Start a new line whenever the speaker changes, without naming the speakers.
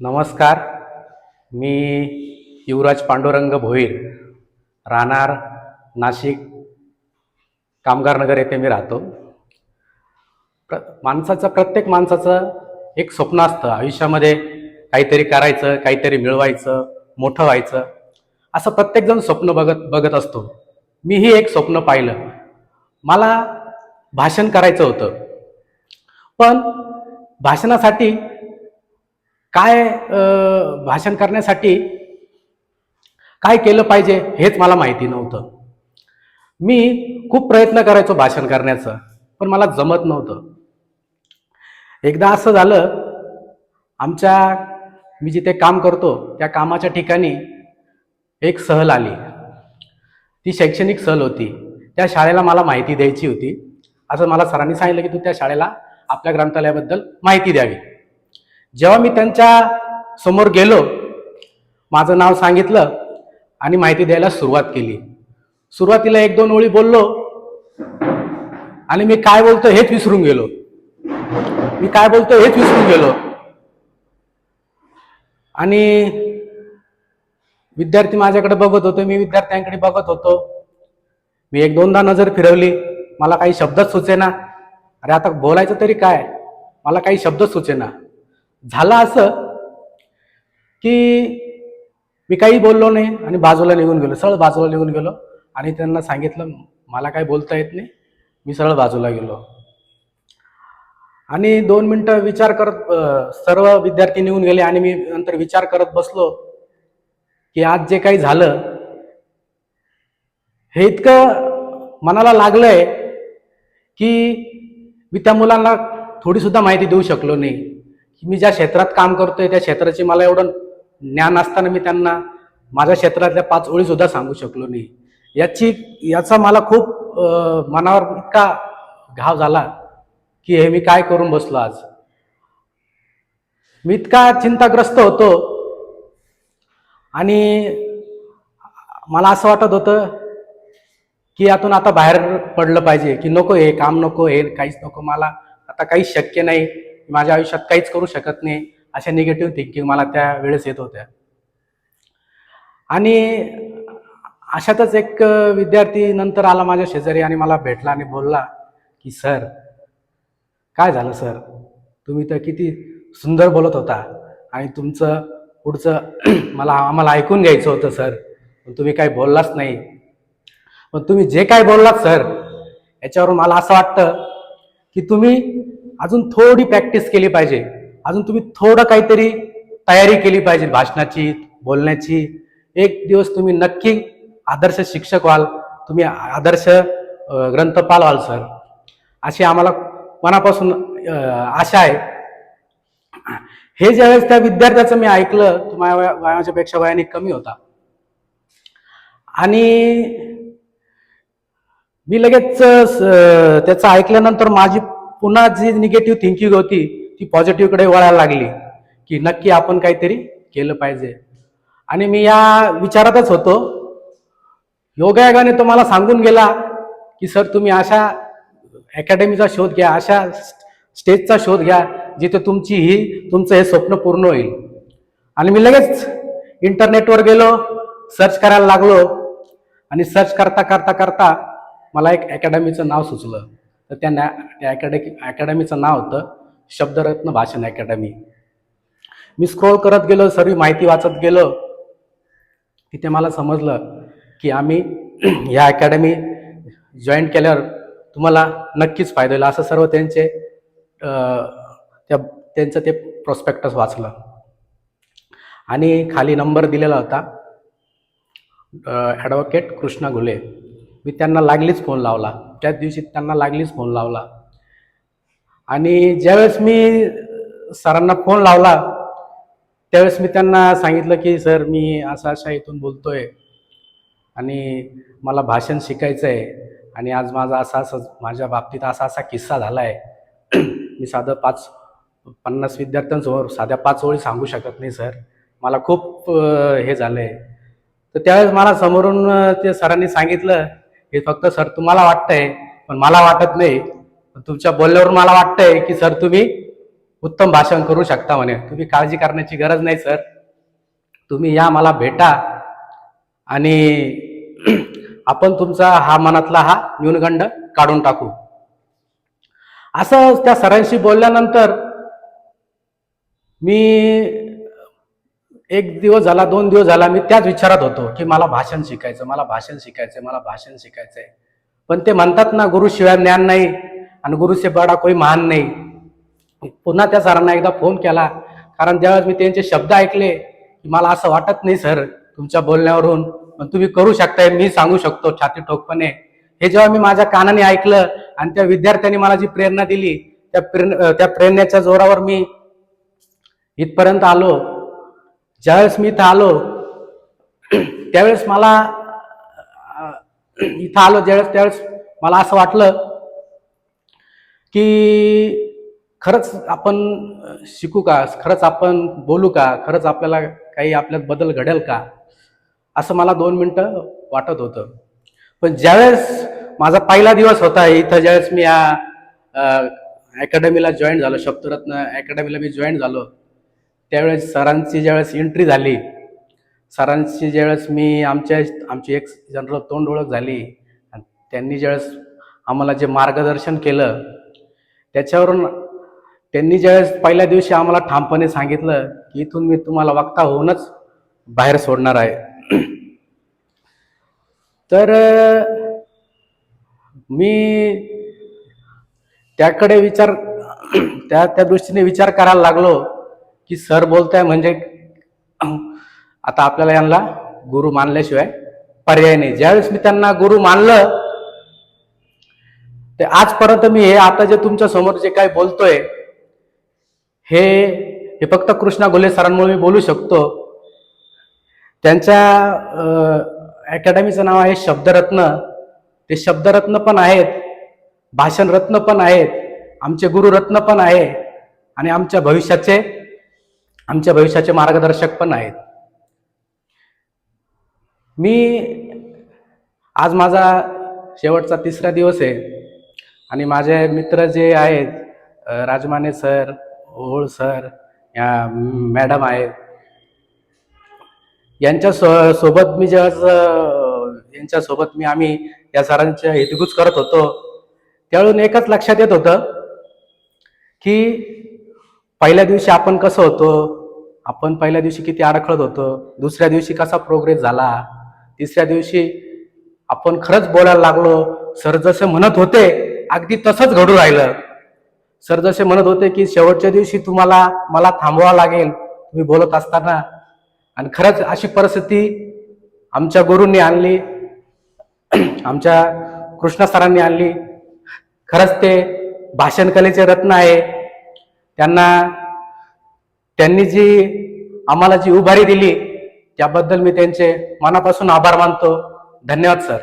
नमस्कार. मी युवराज पांडुरंग भोईर. राहणार नाशिक कामगारनगर येथे मी राहतो. प्र माणसाचं प्रत्येक माणसाचं एक स्वप्न असतं. आयुष्यामध्ये काहीतरी करायचं काहीतरी मिळवायचं मोठं व्हायचं. असं प्रत्येकजण स्वप्न बघत बघत असतो. मीही एक स्वप्न पाहिलं. मला भाषण करायचं होतं. पण भाषणासाठी काय भाषण करण्यासाठी काय केलं पाहिजे हेच मला माहिती नव्हतं. मी खूप प्रयत्न करायचो भाषण करण्याचं पण मला जमत नव्हतं. एकदा असं झालं आमच्या मी जिथे काम करतो त्या कामाच्या ठिकाणी एक सहल आली. ती शैक्षणिक सहल होती. त्या शाळेला मला माहिती द्यायची होती. असं मला सरांनी सांगितलं की तू त्या शाळेला आपल्या ग्रंथालयाबद्दल माहिती द्यावी. जेव्हा मी त्यांच्यासमोर गेलो माझं नाव सांगितलं आणि माहिती द्यायला सुरुवात केली. सुरुवातीला एक दोन ओळी बोललो आणि मी काय बोलतो हेच विसरून गेलो. मी काय बोलतो हेच विसरून गेलो. आणि विद्यार्थी माझ्याकडे बघत होते मी विद्यार्थ्यांकडे बघत होतो. मी एक दोनदा नजर फिरवली मला काही शब्दच सुचेना. अरे आता बोलायचं तरी काय? मला काही शब्दच सुचेना. झालं असं की मी काही बोललो नाही आणि बाजूला निघून गेलो. सरळ बाजूला निघून गेलो आणि त्यांना सांगितलं मला काय बोलता येत नाही. मी सरळ बाजूला गेलो. आणि दोन मिनटं विचार करत सर्व विद्यार्थी निघून गेले आणि मी नंतर विचार करत बसलो की आज जे काही झालं हे इतकं मनाला लागलंय की मी त्या मुलांना थोडीसुद्धा माहिती देऊ शकलो नाही. मी ज्या क्षेत्रात काम करतोय त्या क्षेत्राची मला एवढं ज्ञान असताना मी त्यांना माझ्या क्षेत्रातल्या पाच ओळी सुद्धा सांगू शकलो नाही. याची याचा मला खूप मनावर इतका घाव झाला की हे मी काय करून बसलो आज? मी इतका चिंताग्रस्त होतो आणि मला असं वाटत होतं की यातून आता बाहेर पडलं पाहिजे की नको हे काम नको हे काहीच नको मला आता काहीच शक्य नाही. माझ्या आयुष्यात काहीच करू शकत नाही अशा निगेटिव्ह थिंकिंग मला त्या वेळेस येत होत्या. आणि अशातच एक विद्यार्थी नंतर आला माझ्या शेजारी आणि मला भेटला आणि बोलला की सर काय झालं सर? तुम्ही तर किती सुंदर बोलत होता आणि तुमचं पुढचं मला आम्हाला ऐकून घ्यायचं होतं सर. पण तुम्ही काही बोललाच नाही. पण तुम्ही जे काय बोललात सर याच्यावरून मला असं वाटतं की तुम्ही अजून थोडी प्रॅक्टिस केली पाहिजे. अजून तुम्ही थोडं काहीतरी तयारी केली पाहिजे भाषणाची बोलण्याची. एक दिवस तुम्ही नक्की आदर्श शिक्षक व्हाल. तुम्ही आदर्श ग्रंथपाल व्हाल सर. अशी आम्हाला मनापासून आशा आहे. हे ज्यावेळेस त्या विद्यार्थ्याचं मी ऐकलं तो माझ्या वया- वयाने कमी होता. आणि मी लगेच स- त्याचं ऐकल्यानंतर माझी पुन्हा जी निगेटिव्ह थिंकिंग होती ती पॉझिटिव्हकडे वळायला लागली. की नक्की आपण काहीतरी केलं पाहिजे. आणि मी या विचारातच होतो. योगायोगाने तुम्हाला सांगून गेला की सर तुम्ही अशा अकॅडमीचा शोध घ्या अशा स्टेजचा शोध घ्या जिथे तुमची ही तुमचं हे स्वप्न पूर्ण होईल. आणि मी लगेच इंटरनेटवर गेलो सर्च करायला लागलो. आणि सर्च करता करता करता मला एक अकॅडमीचं नाव सुचलं. तर त्या नॅ त्या अकॅडमी अकॅडमीचं नाव होतं शब्दरत्न भाषण अकॅडमी मी स्क्रोल करत गेलो सर्व माहिती वाचत गेलो. तिथे मला समजलं की आम्ही ह्या अकॅडमी जॉईन केल्यावर तुम्हाला नक्कीच फायदा होईल. असं सर्व त्यांचे त्या त्यांचं ते प्रॉस्पेक्टस वाचलं. आणि खाली नंबर दिलेला होता ॲडव्होकेट कृष्णा घुले. मी त्यांना लागलीच फोन लावला. त्याच दिवशी त्यांना लागलीच फोन लावला. आणि ज्यावेळेस मी सरांना फोन लावला त्यावेळेस मी त्यांना सांगितलं की सर मी असं अशा इथून बोलतोय आणि मला भाषण शिकायचं आहे आणि आज माझा असा असं माझ्या बाबतीत असा असा किस्सा झाला आहे मी साधं पाच पन्नास विद्यार्थ्यांसमोर साध्या पाच ओळी सांगू शकत नाही सर. मला खूप हे झालं आहे तर त्यावेळेस मला समोरून ते सरांनी सांगितलं हे फक्त सर तुम्हाला वाटतंय पण मला वाटत नाही. पण तुमच्या बोलण्यावरून मला वाटतंय की सर तुम्ही उत्तम भाषण करू शकता म्हणे. तुम्ही काळजी करण्याची गरज नाही सर. तुम्ही या मला भेटा. आणि आपण तुमचा हा मनातला हा न्यूनगंड काढून टाकू. असं त्या सरांशी बोलल्यानंतर मी एक दिवस झाला दोन दिवस झाला मी त्याच विचारात होतो की मला भाषण शिकायचं मला भाषण शिकायचं मला भाषण शिकायचंय. पण ते म्हणतात ना गुरुशिवाय ज्ञान नाही आणि गुरुचे बडा कोई महान नाही. पुन्हा त्या सरांना एकदा फोन केला. कारण ज्यावेळेस मी त्यांचे शब्द ऐकले की मला असं वाटत नाही सर तुमच्या बोलण्यावरून पण तुम्ही करू शकताय मी सांगू शकतो छाती ठोकपणे. हे जेव्हा मी माझ्या कानाने ऐकलं आणि त्या विद्यार्थ्यांनी मला जी प्रेरणा दिली त्या प्रेरणा त्या प्रेरणेच्या जोरावर मी इथपर्यंत आलो. ज्यावेळेस मी इथं आलो त्यावेळेस मला इथं आलो ज्यावेळेस त्यावेळेस मला असं वाटलं की खरंच आपण शिकू का? खरंच आपण बोलू का? खरंच आपल्याला काही आपल्यात बदल घडेल का? असं मला दोन मिनटं वाटत होतं. पण ज्यावेळेस माझा पहिला दिवस होता इथं ज्यावेळेस मी या अकॅडमीला जॉईन झालो शब्दरत्न अकॅडमीला मी जॉईन झालो त्यावेळेस सरांची ज्यावेळेस एंट्री झाली सरांची ज्यावेळेस मी आमच्या आमची एक जनरल तोंड ओळख झाली आणि त्यांनी ज्यावेळेस आम्हाला जे मार्गदर्शन केलं त्याच्यावरून त्यांनी ज्यावेळेस पहिल्या दिवशी आम्हाला ठामपणे सांगितलं की इथून मी तुम्हाला वक्ता होऊनच बाहेर सोडणार आहे. तर मी त्याकडे विचार त्या त्या दृष्टीने विचार करायला लागलो. की सर बोलताय म्हणजे आता आपल्याला यांना गुरु मानल्याशिवाय पर्याय नाही. ज्यावेळेस मी त्यांना गुरु मानलं ते आजपर्यंत मी हे आता जे तुमच्यासमोर जे काय बोलतोय हे हे फक्त कृष्णा गोले सरांमुळे मी बोलू शकतो. त्यांच्या अकॅडमीचं नाव आहे शब्दरत्न. ते शब्दरत्न पण आहेत भाषण रत्न पण आहेत आमचे गुरुरत्न पण आहे आणि आमच्या भविष्याचे आमच्या भविष्याचे मार्गदर्शक पण आहेत. मी आज माझा शेवटचा तिसरा दिवस आहे आणि माझे मित्र जे आहेत राजमाने सर ओळ सर या मॅडम आहेत यांच्या सो सोबत मी जेव्हा यांच्यासोबत मी आम्ही या सरांच्या हितगुज करत होतो त्यावेळून एकच लक्षात येत होतं की पहिल्या दिवशी आपण कसं होतो? आपण पहिल्या दिवशी किती अडखळत होतो? दुसऱ्या दिवशी कसा प्रोग्रेस झाला? तिसऱ्या दिवशी आपण खरंच बोलायला लागलो सर जसे म्हणत होते अगदी तसंच घडू राहिलं. सर जसे म्हणत होते की शेवटच्या दिवशी तुम्हाला मला थांबवावं लागेल तुम्ही बोलत असताना. आणि खरंच अशी परिस्थिती आमच्या गुरूंनी आणली आमच्या कृष्णा सरांनी आणली. खरंच ते भाषण कलेचे रत्न आहे. त्यांना त्यांनी जी आम्हाला जी उभारी दिली त्याबद्दल मी त्यांचे मनापासून आभार मानतो. धन्यवाद सर.